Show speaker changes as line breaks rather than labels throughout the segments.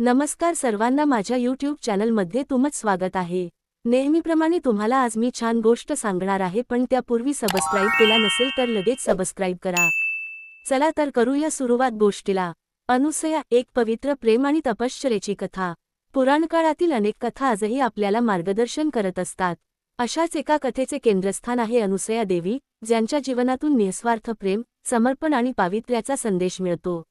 नमस्कार सर्वांना माझ्या यूट्यूब चॅनलमध्ये तुमच स्वागत आहे. नेहमीप्रमाणे तुम्हाला आज मी छान गोष्ट सांगणार आहे पण त्यापूर्वी सबस्क्राईब केला नसेल तर लगेच सबस्क्राईब करा. चला तर करूया सुरुवात गोष्टीला. अनुसया एक पवित्र प्रेम आणि तपश्चरेची कथा. पुराणकाळातील अनेक कथा आजही आपल्याला मार्गदर्शन करत असतात. अशाच एका कथेचे केंद्रस्थान आहे अनुसया देवी ज्यांच्या जीवनातून निस्वार्थ प्रेम समर्पण आणि पावित्र्याचा संदेश मिळतो.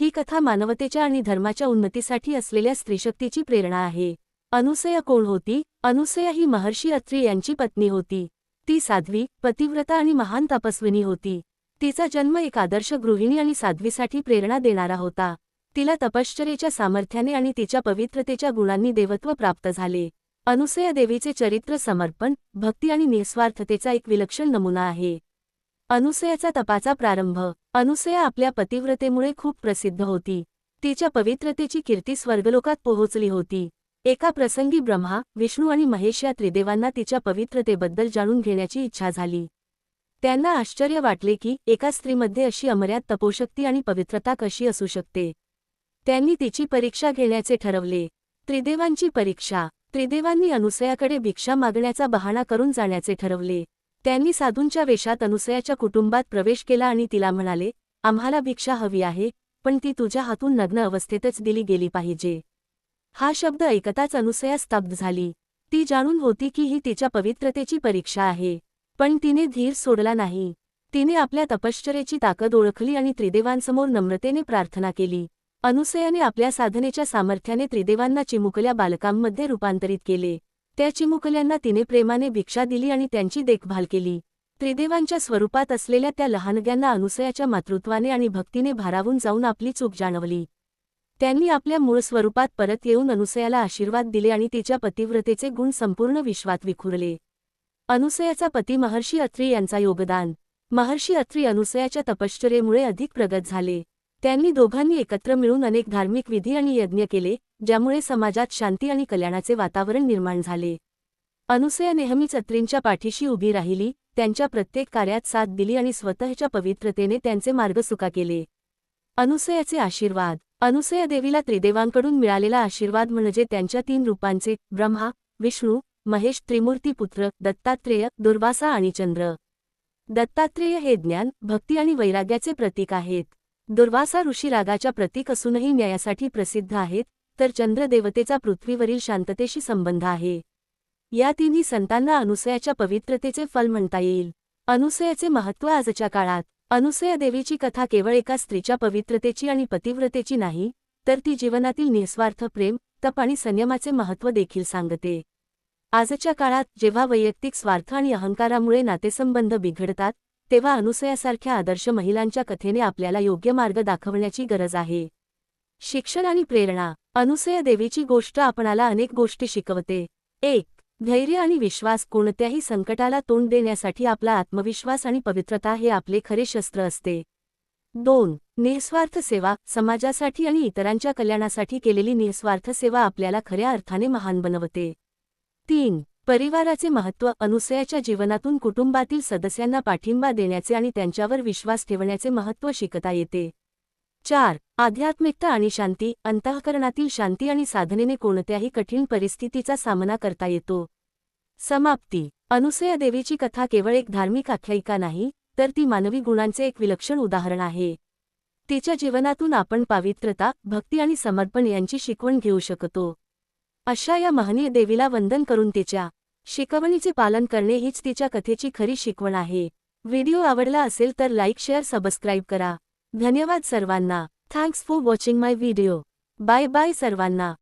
ही कथा मानवतेच्या आणि धर्माच्या उन्नतीसाठी असलेल्या स्त्रीशक्तीची प्रेरणा आहे. अनुसया कोण होती? अनुसया ही महर्षी अत्री यांची पत्नी होती. ती साध्वी पतिव्रता आणि महान तपस्विनी होती. तिचा जन्म एक आदर्श गृहिणी आणि साध्वीसाठी प्रेरणा देणारा होता. तिला तपश्चरेच्या सामर्थ्याने आणि तिच्या पवित्रतेच्या गुणांनी देवत्व प्राप्त झाले. अनुसया देवीचे चरित्र समर्पण भक्ती आणि निस्वार्थतेचा एक विलक्षण नमुना आहे. अनुसयाचा तपाचा प्रारंभ अनुसया आपल्या पतिव्रतेमुळे खूप प्रसिद्ध होती. तिच्या पवित्रतेची कीर्ती स्वर्गलोकात पोहोचली होती. एका प्रसंगी ब्रह्मा विष्णू आणि महेश या त्रिदेवांना तिच्या पवित्रतेबद्दल जाणून घेण्याची इच्छा झाली. त्यांना आश्चर्य वाटले की एका स्त्रीमध्ये अशी अमर्याद तपोशक्ती आणि पवित्रता कशी असू शकते? त्यांनी तिची परीक्षा घेण्याचे ठरवले. त्रिदेवांची परीक्षा. त्रिदेवांनी अनुसयाकडे भिक्षा मागण्याचा बहाणा करून जाण्याचे ठरवले. त्यांनी साधूंच्या वेशात अनुसयाच्या कुटुंबात प्रवेश केला आणि तिला म्हणाले आम्हाला भिक्षा हवी आहे पण ती तुझ्या हातून नग्न अवस्थेतच दिली गेली पाहिजे. हा शब्द ऐकताच अनुसया स्तब्ध झाली. ती जाणून होती की ही तिच्या पवित्रतेची परीक्षा आहे पण तिने धीर सोडला नाही. तिने आपल्या तपश्चरेची ताकद ओळखली आणि त्रिदेवांसमोर नम्रतेने प्रार्थना केली. अनुसयाने आपल्या साधनेच्या सामर्थ्याने त्रिदेवांना चिमुकल्या बालकांमध्ये रूपांतरित केले. त्या चिमुकल्यांना तिने प्रेमाने भिक्षा दिली आणि त्यांची देखभाल केली. त्रिदेवांच्या स्वरूपात असलेल्या त्या लहानग्यांना अनुसयाच्या मातृत्वाने आणि भक्तीने भारावून जाऊन आपली चूक जाणवली. त्यांनी आपल्या मूळ स्वरूपात परत येऊन अनुसयाला आशीर्वाद दिले आणि तिच्या पतिव्रतेचे गुण संपूर्ण विश्वात विखुरले. अनुसयाचा पती महर्षी अत्री यांचा योगदान. महर्षी अत्री अनुसयाच्या तपश्चरेमुळे अधिक प्रगत झाले. त्यांनी दोघांनी एकत्र मिळून अनेक धार्मिक विधी आणि यज्ञ केले. ज्यामुळे समाजात शांती आणि कल्याणाचे वातावरण निर्माण झाले. अनुसया नेहमीच अत्रींच्या पाठीशी उभी राहिली त्यांच्या प्रत्येक कार्यात साथ दिली आणि स्वतःच्या पवित्रतेने त्यांचे मार्ग सुका केले. अनुसयाचे आशीर्वाद. अनुसया देवीला त्रिदेवांकडून मिळालेला आशीर्वाद म्हणजे त्यांच्या तीन रूपांचे ब्रह्मा विष्णू महेश त्रिमूर्ती पुत्र दत्तात्रेय दुर्वासा आणि चंद्र. दत्तात्रेय हे ज्ञान भक्ती आणि वैराग्याचे प्रतीक आहेत. दुर्वासा ऋषी रागाच्या प्रतीक असूनही न्यायासाठी प्रसिद्ध आहेत तर चंद्र देवतेचा पृथ्वीवरील शांततेशी संबंध आहे. या तिन्ही संतांना अनुसयाच्या पवित्रतेचे फल म्हणता येईल. अनुसयाचे महत्त्व आजच्या काळात अनुसया देवीची कथा केवळ एका स्त्रीच्या पवित्रतेची आणि पतिव्रतेची नाही तर ती जीवनातील निस्वार्थ प्रेम तप आणि संयमाचे महत्त्व देखील सांगते. आजच्या काळात जेव्हा वैयक्तिक स्वार्थ आणि अहंकारामुळे नातेसंबंध बिघडतात तेव्हा अनुसयासारख्या आदर्श महिलांच्या कथेने आपल्याला योग्य मार्ग दाखवण्याची गरज आहे. शिक्षण आणि प्रेरणा अनुसया देवीची गोष्ट आपणाला अनेक गोष्टी शिकवते. एक धैर्य आणि विश्वास कोणत्याही संकटाला तोंड देण्यासाठी आपला आत्मविश्वास आणि पवित्रता हे आपले खरे शस्त्र असते. दोन निःस्वार्थ सेवा समाजासाठी आणि इतरांच्या कल्याणासाठी केलेली निःस्वार्थ सेवा आपल्याला खऱ्या अर्थाने महान बनवते. तीन परिवाराचे महत्त्व अनुसयाच्या जीवनातून कुटुंबातील सदस्यांना पाठिंबा देण्याचे आणि त्यांच्यावर विश्वास ठेवण्याचे महत्त्व शिकता येते. चार आध्यात्मिकता आणि शांती अंतःकरणातील शांती आणि साधनेने कोणत्याही कठीण परिस्थितीचा सामना करता येतो. समाप्ती. अनुसया देवीची कथा केवळ एक धार्मिक आख्यायिका नाही तर ती मानवी गुणांचे एक विलक्षण उदाहरण आहे. तिच्या जीवनातून आपण पावित्रता भक्ती आणि समर्पण यांची शिकवण घेऊ शकतो. अशा या महनीय देवीला वंदन करून तिच्या शिकवणीचे पालन करणे हीच तिच्या कथेची खरी शिकवण आहे. व्हिडिओ आवडला असेल तर लाईक शेअर सबस्क्राईब करा. धन्यवाद सर्वांना. Thanks for watching my video bye bye सर्वांना.